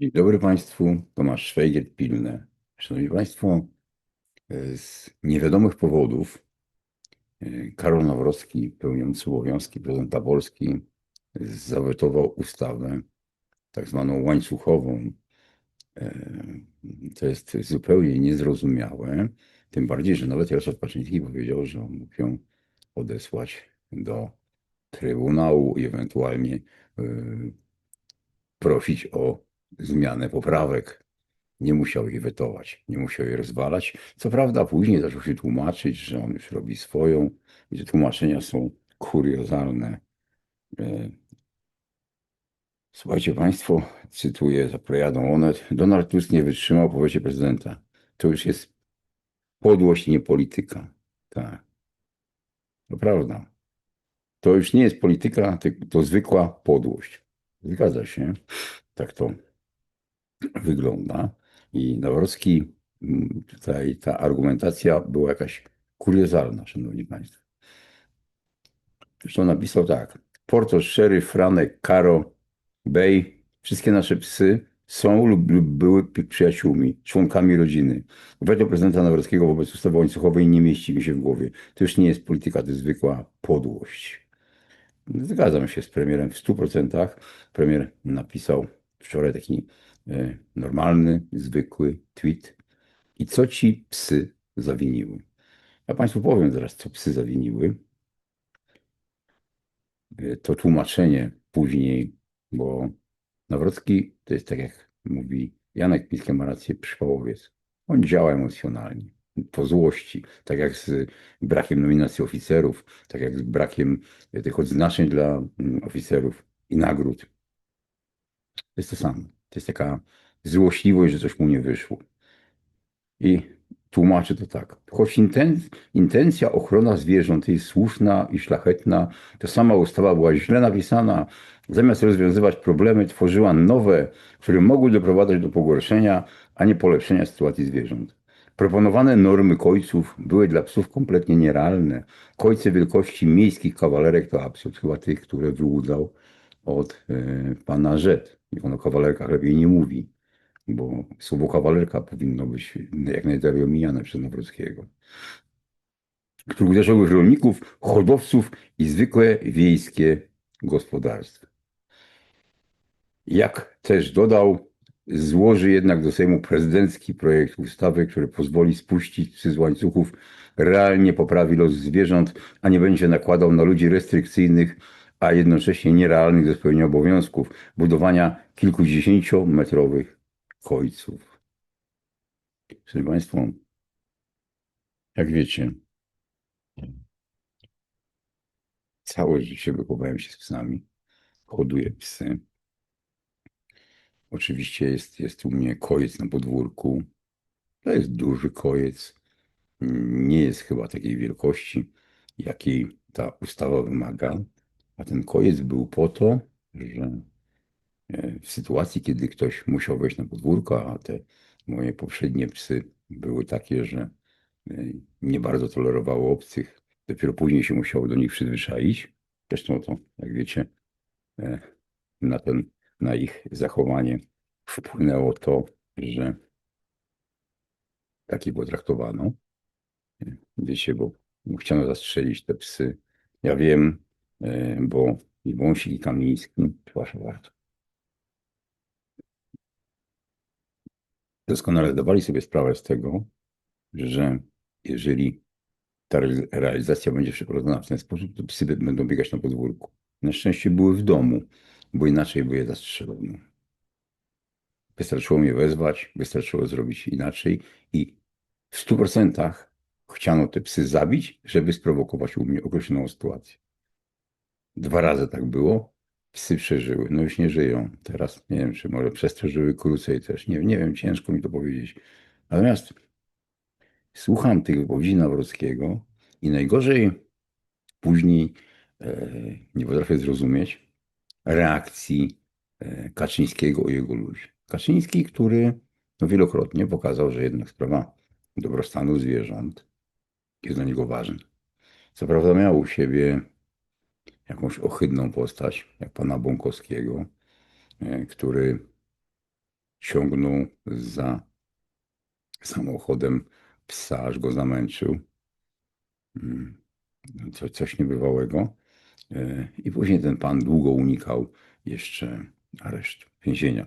Dzień dobry Państwu, Tomasz Szwejgiel, Pilne. Szanowni Państwo, z niewiadomych powodów e, Karol Nawrocki, pełniący obowiązki prezydenta Polski, zawetował ustawę tak zwaną łańcuchową. E, To jest zupełnie niezrozumiałe, tym bardziej, że nawet Jarosław Kaczyński powiedział, że on mógł ją odesłać do Trybunału i ewentualnie e, prosić o zmianę poprawek. Nie musiał jej wetować, nie musiał jej rozwalać. Co prawda, później zaczął się tłumaczyć, że on już robi swoją i że tłumaczenia są kuriozalne. E, Słuchajcie Państwo, cytuję, zapowiadą one. Donald Tusk nie wytrzymał po wecie prezydenta. To już jest podłość, nie polityka. Tak. To prawda. To już nie jest polityka, to zwykła podłość. Zgadza się. Tak to wygląda. I Nawrocki, mm, tutaj ta argumentacja była jakaś kuriozalna, szanowni państwo. Zresztą napisał tak. Porto, Szery, Franek, Karo, Bej, wszystkie nasze psy są lub, lub były przyjaciółmi, członkami rodziny. Weto prezydenta Nawrockiego wobec ustawy łańcuchowej nie mieści mi się w głowie. To już nie jest polityka, to jest zwykła podłość. Zgadzam się z premierem w 100%. Premier napisał wczoraj taki e, normalny, zwykły tweet. I co ci psy zawiniły? Ja Państwu powiem zaraz, co psy zawiniły. E, To tłumaczenie później, bo Nawrocki to jest tak jak mówi Janek Piskie ma rację, przypałowiec. On działa emocjonalnie, po złości, tak jak z brakiem nominacji oficerów, tak jak z brakiem tych odznaczeń dla mm, oficerów i nagród. To jest to samo. To jest taka złośliwość, że coś mu nie wyszło. I tłumaczy to tak. Choć inten, intencja ochrona zwierząt jest słuszna i szlachetna, to sama ustawa była źle napisana. Zamiast rozwiązywać problemy, tworzyła nowe, które mogły doprowadzać do pogorszenia, a nie polepszenia sytuacji zwierząt. Proponowane normy kojców były dla psów kompletnie nierealne. Kojce wielkości miejskich kawalerek to absurd, chyba tych, które wyłudzał od e, pana Rzet. Niech on o kawalerkach lepiej nie mówi, bo słowo kawalerka powinno być jak najdalej omijane przez Nawrockiego. Które uderzyły w rolników, hodowców i zwykłe wiejskie gospodarstwa. Jak też dodał, złoży jednak do Sejmu prezydencki projekt ustawy, który pozwoli spuścić z łańcuchów, realnie poprawi los zwierząt, a nie będzie nakładał na ludzi restrykcyjnych, a jednocześnie nierealnych do spełnienia obowiązków budowania kilkudziesięciometrowych kojców. Szanowni Państwo, jak wiecie, całe życie wychowałem się z psami, hoduję psy. Oczywiście jest, jest u mnie kojec na podwórku. To jest duży kojec. Nie jest chyba takiej wielkości, jakiej ta ustawa wymaga. A ten kojec był po to, że e, w sytuacji, kiedy ktoś musiał wejść na podwórko, a te moje poprzednie psy były takie, że e, nie bardzo tolerowały obcych, dopiero później się musiało do nich przyzwyczaić. Zresztą to, jak wiecie, e, na ten na ich zachowanie wpłynęło to, że takie było traktowano. Wiecie, bo chciano zastrzelić te psy. Ja wiem, bo i Wąsik i Kamiński, przepraszam bardzo, doskonale zdawali sobie sprawę z tego, że jeżeli ta re- realizacja będzie przeprowadzona w ten sposób, to psy będą biegać na podwórku. Na szczęście były w domu, bo inaczej by je zastrzelono. Wystarczyło mnie wezwać, wystarczyło zrobić inaczej i w 100% chciano te psy zabić, żeby sprowokować u mnie określoną sytuację. Dwa razy tak było, psy przeżyły, no już nie żyją. Teraz nie wiem, czy może przez to żyły krócej też, nie, nie wiem, ciężko mi to powiedzieć. Natomiast słucham tych wypowiedzi Nawrockiego i najgorzej później e, nie potrafię zrozumieć reakcji e, Kaczyńskiego i jego ludzi. Kaczyński, który no, wielokrotnie pokazał, że jednak sprawa dobrostanu zwierząt jest dla niego ważna. Co prawda miał u siebie jakąś ohydną postać, jak pana Bąkowskiego, e, który ciągnął za samochodem psa, aż go zamęczył. Mm, Co, coś niebywałego. E, I później ten pan długo unikał jeszcze aresztu, więzienia.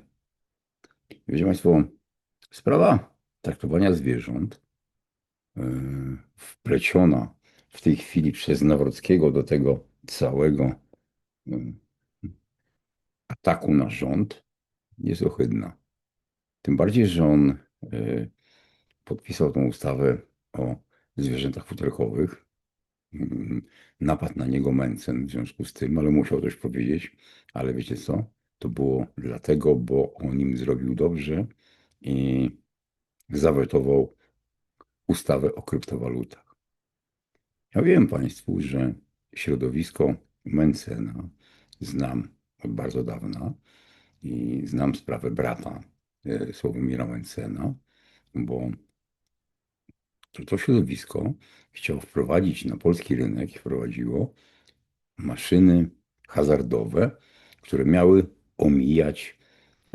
Wiecie Państwo, sprawa traktowania zwierząt e, wpleciona w tej chwili przez Nawrockiego do tego całego e, ataku na rząd jest ohydna. Tym bardziej, że on e, podpisał tą ustawę o zwierzętach futerkowych. Mm, Napadł na niego Mencen w związku z tym, ale musiał coś powiedzieć. Ale wiecie co? To było dlatego, bo on im zrobił dobrze i zawetował ustawę o kryptowalutach. Ja wiem Państwu, że środowisko Mencena znam od bardzo dawna i znam sprawę brata e, Sławomira Mencena, bo to, to środowisko chciało wprowadzić na polski rynek i wprowadziło maszyny hazardowe, które miały omijać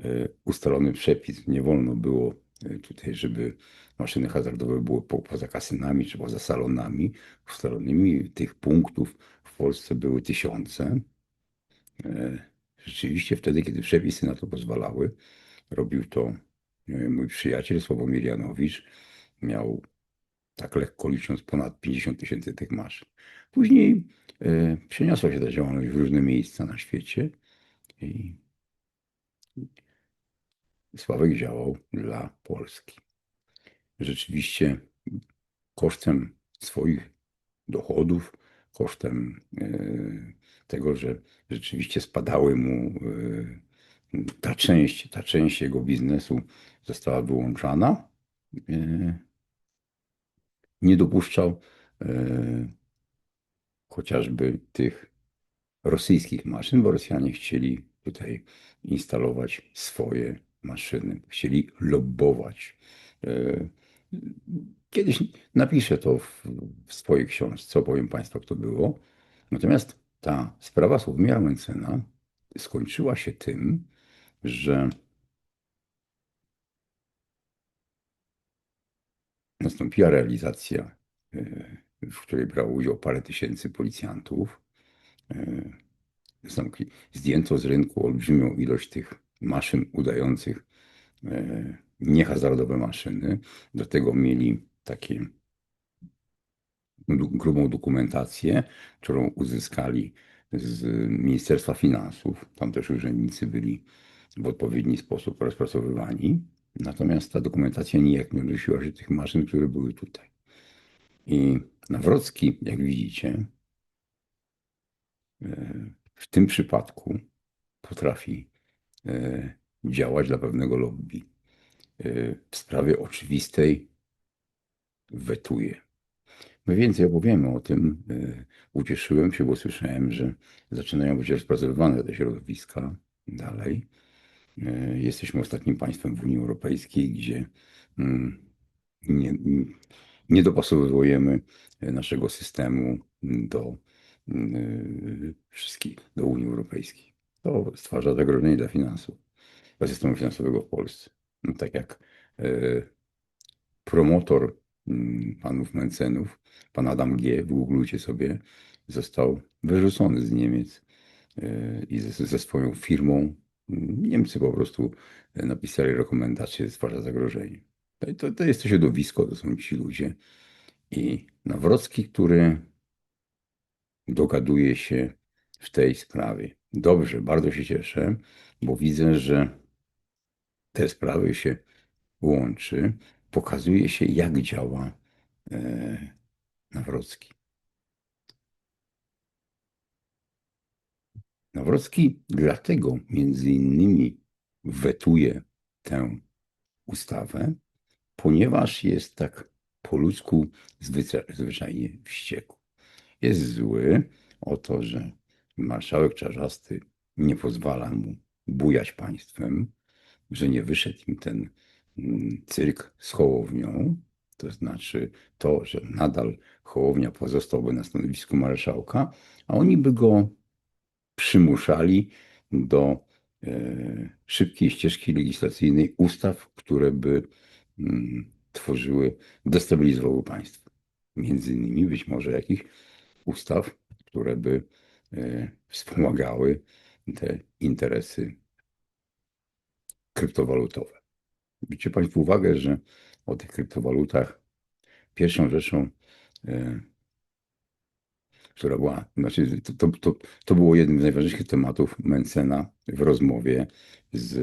e, ustalony przepis. Nie wolno było e, tutaj, żeby maszyny hazardowe były po, poza kasynami czy poza salonami ustalonymi. Tych punktów w Polsce były tysiące. E, Rzeczywiście wtedy, kiedy przepisy na to pozwalały, robił to e, mój przyjaciel Sławomir Janowicz. Miał, tak lekko licząc, ponad 50 tysięcy tych maszyn. Później e, przeniosła się ta działalność w różne miejsca na świecie i Sławek działał dla Polski. Rzeczywiście kosztem swoich dochodów, kosztem e, tego, że rzeczywiście spadały mu e, ta część, ta część jego biznesu została wyłączana. E, Nie dopuszczał chociażby tych rosyjskich maszyn, bo Rosjanie chcieli tutaj instalować swoje maszyny, chcieli lobbować. Kiedyś napiszę to w, w swojej książce, opowiem Państwu, jak to było. Natomiast ta sprawa Sławomira Mencena skończyła się tym, że nastąpiła realizacja, e, w której brało udział parę tysięcy policjantów. E, Zdjęto z rynku olbrzymią ilość tych maszyn udających e, niehazardowe maszyny. Do tego mieli takie grubą dokumentację, którą uzyskali z Ministerstwa Finansów. Tam też urzędnicy byli w odpowiedni sposób rozpracowywani. Natomiast ta dokumentacja nijak nie odnosiła się tych maszyn, które były tutaj. I Nawrocki, jak widzicie, e, w tym przypadku potrafi e, działać dla pewnego lobby. E, W sprawie oczywistej wetuje. My więcej opowiemy o tym. E, Ucieszyłem się, bo słyszałem, że zaczynają być rozpracowywane te środowiska dalej. E, Jesteśmy ostatnim państwem w Unii Europejskiej, gdzie mm, nie, nie dopasowujemy naszego systemu do wszystkich, do Unii Europejskiej. To stwarza zagrożenie dla finansów, dla systemu finansowego w Polsce. No, tak jak e, promotor panów Mencenów, pan Adam G., wygooglujcie sobie, został wyrzucony z Niemiec e, i ze, ze swoją firmą. Niemcy po prostu e, napisali rekomendację, stwarza zagrożenie. To, to, to jest to środowisko, to są ci ludzie. I Nawrocki, który dogaduje się w tej sprawie. Dobrze, bardzo się cieszę, bo widzę, że te sprawy się łączy. Pokazuje się, jak działa e, Nawrocki. Nawrocki dlatego między innymi wetuje tę ustawę, ponieważ jest tak po ludzku zwycza- zwyczajnie wściekły. Jest zły o to, że marszałek Czarzasty nie pozwala mu bujać państwem, że nie wyszedł im ten mm, cyrk z Hołownią, to znaczy to, że nadal Hołownia pozostałby na stanowisku marszałka, a oni by go przymuszali do e, szybkiej ścieżki legislacyjnej ustaw, które by mm, tworzyły, destabilizowały państwo. Między innymi być może jakichś ustaw, które by e, wspomagały te interesy kryptowalutowe. Zwróćcie Państwo uwagę, że o tych kryptowalutach pierwszą rzeczą, e, która była, znaczy to, to, to, to było jednym z najważniejszych tematów Mencena w rozmowie z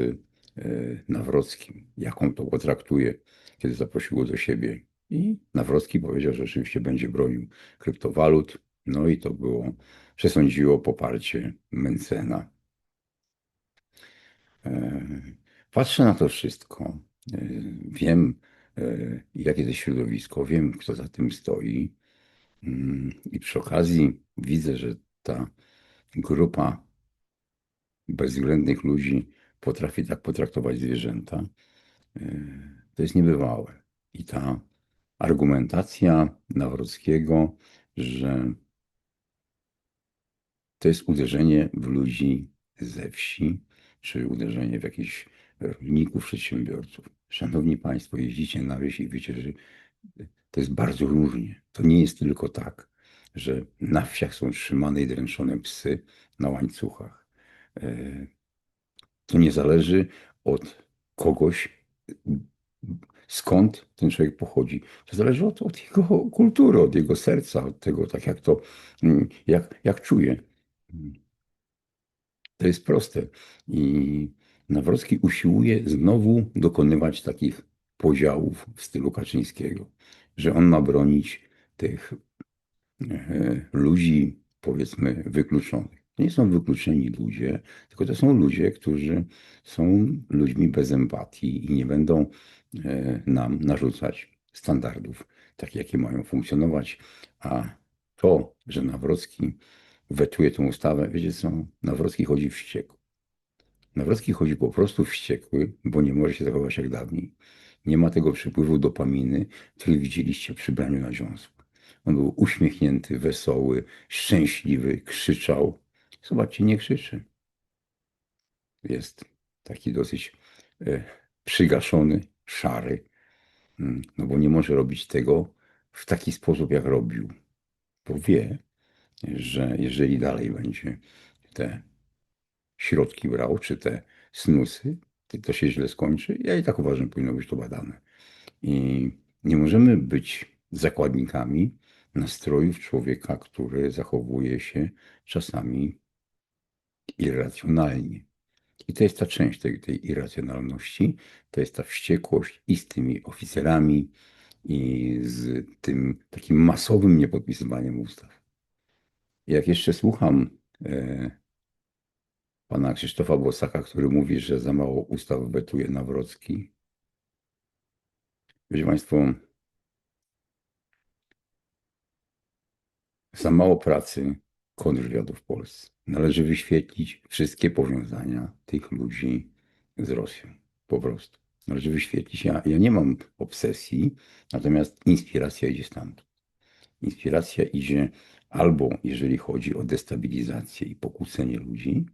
e, Nawrockim, jak on to potraktuje, kiedy zaprosił go do siebie. I Nawrocki powiedział, że rzeczywiście będzie bronił kryptowalut. No i to było, przesądziło poparcie Mencena. E, patrzę na to wszystko. Wiem, jakie to środowisko, wiem, kto za tym stoi. Mm, I przy okazji widzę, że ta grupa bezwzględnych ludzi potrafi tak potraktować zwierzęta. To jest niebywałe. I ta argumentacja Nawrockiego, że to jest uderzenie w ludzi ze wsi, czy uderzenie w jakichś rolników, przedsiębiorców. Szanowni Państwo, jeździcie na wieś i wiecie, że to jest bardzo różnie. To nie jest tylko tak, że na wsiach są trzymane i dręczone psy na łańcuchach. E, to nie zależy od kogoś, skąd ten człowiek pochodzi. To zależy od, od jego kultury, od jego serca, od tego, tak jak to, mm, jak, jak czuje. To jest proste. I Nawrocki usiłuje znowu dokonywać takich podziałów w stylu Kaczyńskiego, że on ma bronić tych e, ludzi, powiedzmy, wykluczonych. To nie są wykluczeni ludzie, tylko to są ludzie, którzy są ludźmi bez empatii i nie będą e, nam narzucać standardów, takie jakie mają funkcjonować. A to, że Nawrocki wetuje tę ustawę, wiecie co, Nawrocki chodzi wściekły. Nawrocki chodzi po prostu wściekły, bo nie może się zachować jak dawniej. Nie ma tego przepływu dopaminy, który widzieliście przy braniu na dziąsł. On był uśmiechnięty, wesoły, szczęśliwy, krzyczał. Zobaczcie, nie krzyczy. Jest taki dosyć e, przygaszony, szary, mm, no bo nie może robić tego w taki sposób, jak robił. Bo wie, że jeżeli dalej będzie te środki brał, czy te snusy, to się źle skończy. Ja i tak uważam, powinno być to badane. I nie możemy być zakładnikami nastrojów człowieka, który zachowuje się czasami irracjonalnie. I to jest ta część tej, tej irracjonalności, to jest ta wściekłość i z tymi oficerami, i z tym takim masowym niepodpisywaniem ustaw. Jak jeszcze słucham e, pana Krzysztofa Bosaka, który mówi, że za mało ustaw wetuje Nawrocki. Wiecie Państwo, za mało pracy kontrwywiadu w Polsce. Należy wyświetlić wszystkie powiązania tych ludzi z Rosją. Po prostu. Należy wyświetlić. Ja, ja nie mam obsesji, natomiast inspiracja idzie stamtąd. Inspiracja idzie albo jeżeli chodzi o destabilizację i pokłócenie ludzi,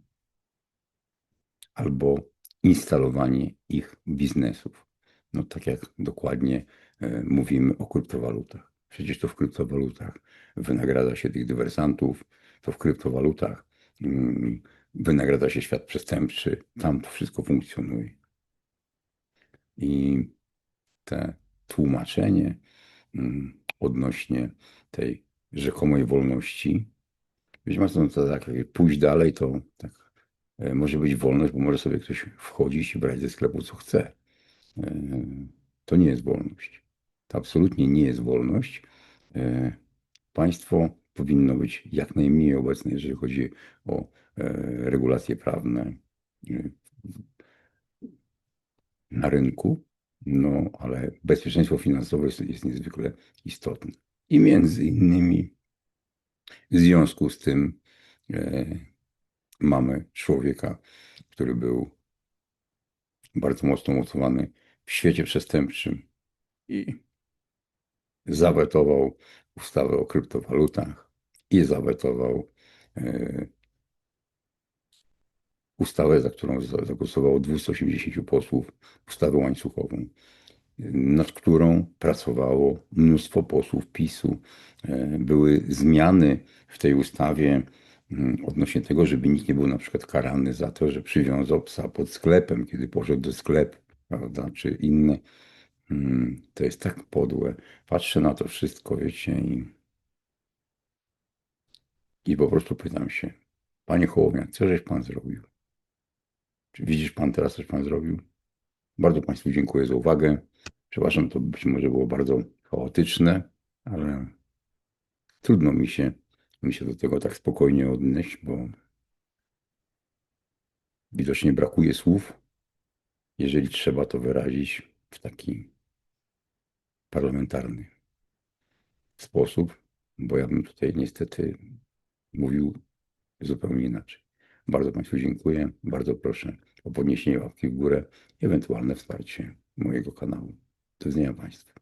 albo instalowanie ich biznesów. No tak jak dokładnie e, mówimy o kryptowalutach. Przecież to w kryptowalutach wynagradza się tych dywersantów, to w kryptowalutach mm, wynagradza się świat przestępczy, tam to wszystko funkcjonuje. I te tłumaczenie mm, odnośnie tej rzekomej wolności, być może to tak, pójść dalej, to tak może być wolność, bo może sobie ktoś wchodzić i brać ze sklepu co chce. E, to nie jest wolność. To absolutnie nie jest wolność. E, państwo powinno być jak najmniej obecne, jeżeli chodzi o regulacje prawne na rynku, no ale bezpieczeństwo finansowe jest, jest niezwykle istotne. I między innymi w związku z tym mamy człowieka, który był bardzo mocno mocowany w świecie przestępczym i zawetował ustawę o kryptowalutach i zawetował e, ustawę, za którą za- zagłosowało 280 posłów, ustawę łańcuchową, nad którą pracowało mnóstwo posłów PiSu. E, Były zmiany w tej ustawie odnośnie tego, żeby nikt nie był na przykład karany za to, że przywiązał psa pod sklepem, kiedy poszedł do sklepu, prawda, czy inne. Mm, To jest tak podłe. Patrzę na to wszystko, wiecie, i, i po prostu pytam się, panie Hołownia, co żeś pan zrobił? Czy widzisz pan teraz, coś pan zrobił? Bardzo Państwu dziękuję za uwagę. Przepraszam, to być może było bardzo chaotyczne, ale trudno mi się, mi się do tego tak spokojnie odnieść, bo widocznie brakuje słów, jeżeli trzeba to wyrazić w taki parlamentarny sposób, bo ja bym tutaj niestety mówił zupełnie inaczej. Bardzo Państwu dziękuję. Bardzo proszę o podniesienie łapki w górę, ewentualne wsparcie mojego kanału. Do widzenia Państwu.